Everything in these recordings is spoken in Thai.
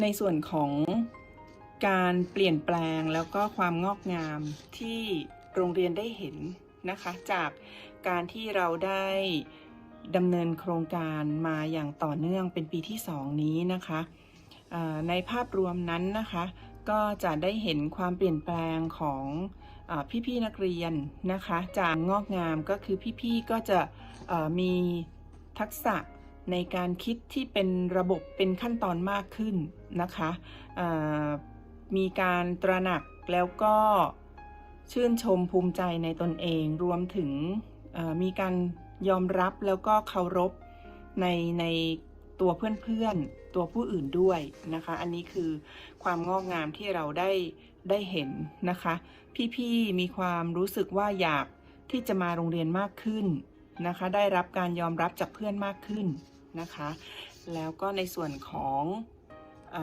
ในส่วนของการเปลี่ยนแปลงแล้วก็ความงอกงามที่โรงเรียนได้เห็นนะคะจากการที่เราได้ดำเนินโครงการมาอย่างต่อเนื่องเป็นปีที่ 2 นี้นะคะในภาพรวมนั้นนะคะก็จะได้เห็นความเปลี่ยนแปลงของอพี่ๆนักเรียนนะคะจากงอกงามก็คือพี่ๆก็จะมีทักษะ ในการคิดที่เป็นระบบเป็นขั้นตอนมากขึ้นนะคะมีการตระหนักแล้วก็ชื่นชมภูมิใจในตนเอง รวมถึงมีการยอมรับแล้วก็เคารพในในตัวเพื่อนๆ ตัวผู้อื่นด้วยนะคะ อันนี้คือความงอกงามที่เราได้ได้เห็นนะคะ พี่ๆ มีความรู้สึกว่าอยากที่จะมาโรงเรียนมากขึ้นนะคะ ได้รับการยอมรับจากเพื่อนมากขึ้น นะคะ แล้วก็ในส่วนของอ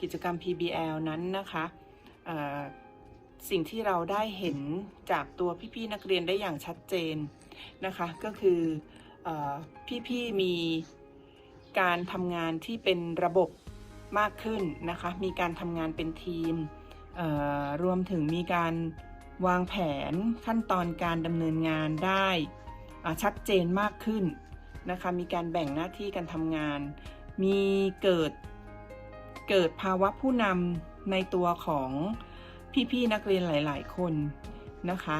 กิจกรรม PBL นั้นนะคะสิ่งที่เราได้เห็นจากตัวพี่ๆนักเรียนได้อย่างชัดเจนนะคะ ก็คืออพี่ๆมีการทำงานที่เป็นระบบมากขึ้นนะคะ มีการทำงานเป็นทีม รวมถึงมีการวางแผนขั้นตอนการดำเนินงานได้ชัดเจนมากขึ้น นะคะ มีการแบ่งหน้าที่การทำงาน มีเกิดเกิดภาวะผู้นำในตัวของพี่ๆนักเรียนหลาย ๆ คนนะคะ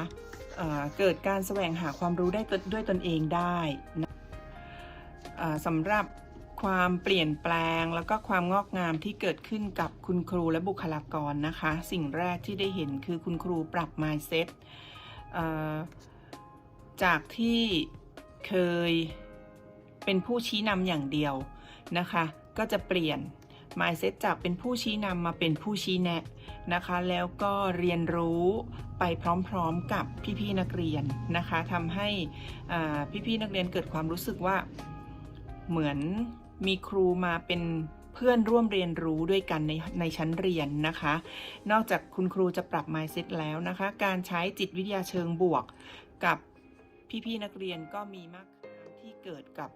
เเกิดการแสวงหาความรู้ได้ด้วยตนเองได้นะสำหรับความเปลี่ยนแปลงแล้วก็ความงอกงามที่เกิดขึ้นกับคุณครูและบุคลากรนะคะ สิ่งแรกที่ได้เห็นคือคุณครูปรับ mindset จากที่เคย เป็นผู้ชี้นำอย่างเดียวนะคะ ก็จะเปลี่ยน mindset จากเป็นผู้ชี้นำมาเป็นผู้ชี้แนะนะคะ แล้วก็เรียนรู้ไปพร้อมๆกับพี่ๆนักเรียนนะคะทำให้อ่าพี่ๆนักเรียนเกิดความรู้สึกว่าเหมือนมีครูมาเป็นเพื่อนร่วมเรียนรู้ด้วยกันในในชั้นเรียนนะคะ นอกจากคุณครูจะปรับ mindset แล้วนะคะ การใช้จิตวิทยาเชิงบวกกับพี่ๆนักเรียนก็มีมากที่เกิดกับ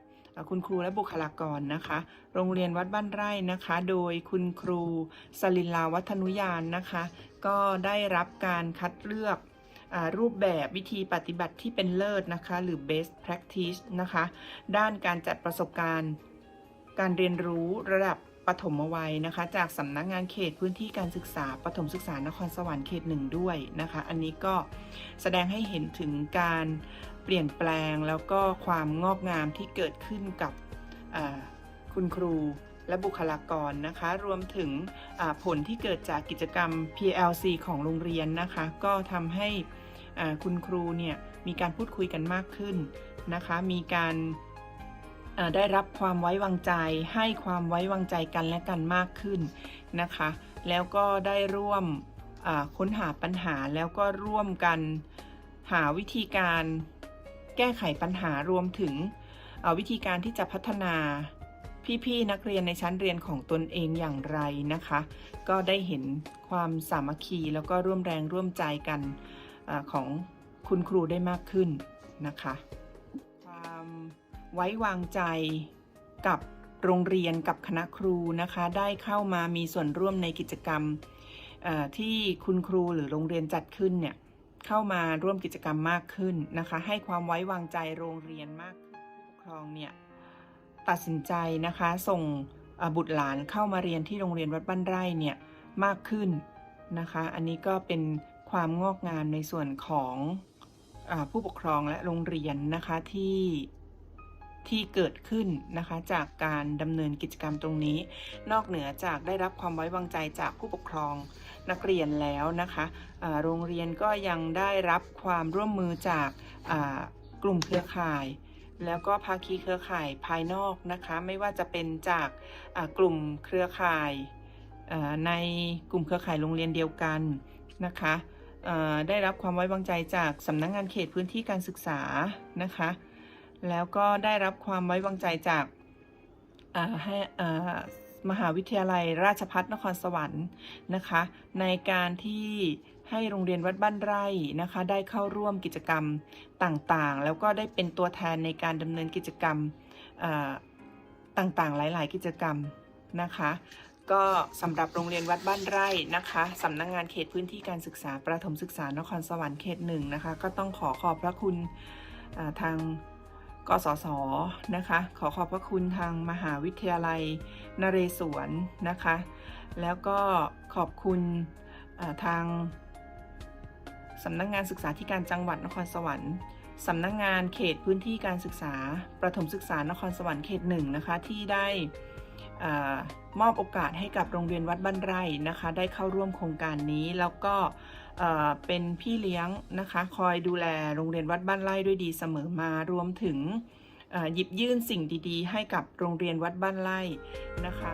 คุณครูและบุคลากรนะคะ โรงเรียนวัดบ้านไร่นะคะ โดยคุณครูสลินลาวัฒนุยานนะคะ ก็ได้รับการคัดเลือกอรูปแบบวิธีปฏิบัติที่เป็นเลิศนะคะ หรือ best practice นะคะ ด้านการจัดประสบการณ์ การเรียนรู้ระดับปฐมวัยนะคะ จากสำนักงานเขตพื้นที่การศึกษาปฐมศึกษานครสวรรค์เขตหนึ่งด้วยนะคะ อันนี้ก็แสดงให้เห็นถึงการ เปลี่ยนแปลงแล้วก็ความงอกงามที่เกิดขึ้นกับคุณครูและบุคลากรนะคะ รวมถึงผลที่เกิดจากกิจกรรม PLC ของโรงเรียนนะคะ ก็ทำให้คุณครูเนี่ยมีการพูดคุยกันมากขึ้นนะคะ มีการได้รับความไว้วางใจ ให้ความไว้วางใจกันและกันมากขึ้นนะคะ แล้วก็ได้ร่วมค้นหาปัญหาแล้วก็ร่วมกันหาวิธีการ แก้ไขปัญหารวมถึงวิธีการที่จะพัฒนาพี่ๆนักเรียนในชั้นเรียนของตนเองอย่างไรนะคะ ก็ได้เห็นความสามัคคีแล้วก็ร่วมแรงร่วมใจกันอของคุณครูได้มากขึ้นนะคะ ความไว้วางใจกับโรงเรียนกับคณะครูนะคะ ได้เข้ามามีส่วนร่วมในกิจกรรมที่คุณครูหรือโรงเรียนจัดขึ้นเนี่ย เข้ามาร่วมกิจกรรมมากขึ้นนะคะ ให้ความไว้วางใจโรงเรียนมากขึ้นผู้ปกครองเนี่ยตัดสินใจนะคะส่งบุตรหลานเข้ามาเรียนที่โรงเรียนวัดบ้านไร่เนี่ยมากขึ้นนะคะ อันนี้ก็เป็นความงอกงามในส่วนของอผู้ปกครองและโรงเรียนนะคะที่ที่เกิดขึ้นนะคะจากการดำเนินกิจกรรมตรงนี้ นอกเหนือจากได้รับความไว้วางใจจากผู้ปกครอง นักเรียนแล้วนะคะโรงเรียนก็ยังได้รับความร่วมมือจากกลุ่มเครือข่าย แล้วก็ภาคีเครือข่ายภายนอกนะคะไม่ว่าจะเป็นจากกลุ่มเครือข่ายในกลุ่มเครือข่ายโรงเรียนเดียวกันนะคะได้รับความไว้วางใจจากสำนักงงานเขตพื้นที่การศึกษานะคะแล้วก็ได้รับความไว้วางใจจากให้ มหาวิทยาลัยราชภัฏนครสวรรค์นะคะ ในการที่ให้โรงเรียนวัดบ้านไร่นะคะ ได้เข้าร่วมกิจกรรมต่างๆ แล้วก็ได้เป็นตัวแทนในการดำเนินกิจกรรมต่างๆ หลายๆ กิจกรรมนะคะ ก็สำหรับโรงเรียนวัดบ้านไร่นะคะสำนักงงานเขตพื้นที่การศึกษาประถมศึกษานครสวรรค์เขตหนึ่งนะคะ ก็ต้องขอขอบพระคุณทาง กสศนะคะ ขอขอบพระคุณทางมหาวิทยาลัยนเรศวรนะคะ แล้วก็ขอบคุณทางสำนักงานศึกษาธิการจังหวัดนครสวรรค์สำนักงานเขตพื้นที่การศึกษา ประถมศึกษานครสวรรค์เขตหนึ่งนะคะที่ได้อมอบโอกาสให้กับโรงเรียนวัดบ้านไร่นะคะ ได้เข้าร่วมโครงการนี้แล้วก็ เป็นพี่เลี้ยงนะคะ คอยดูแลโรงเรียนวัดบ้านไร่ด้วยดีเสมอมารวมถึงหยิบยื่นสิ่งดีๆ ให้กับโรงเรียนวัดบ้านไร่นะคะ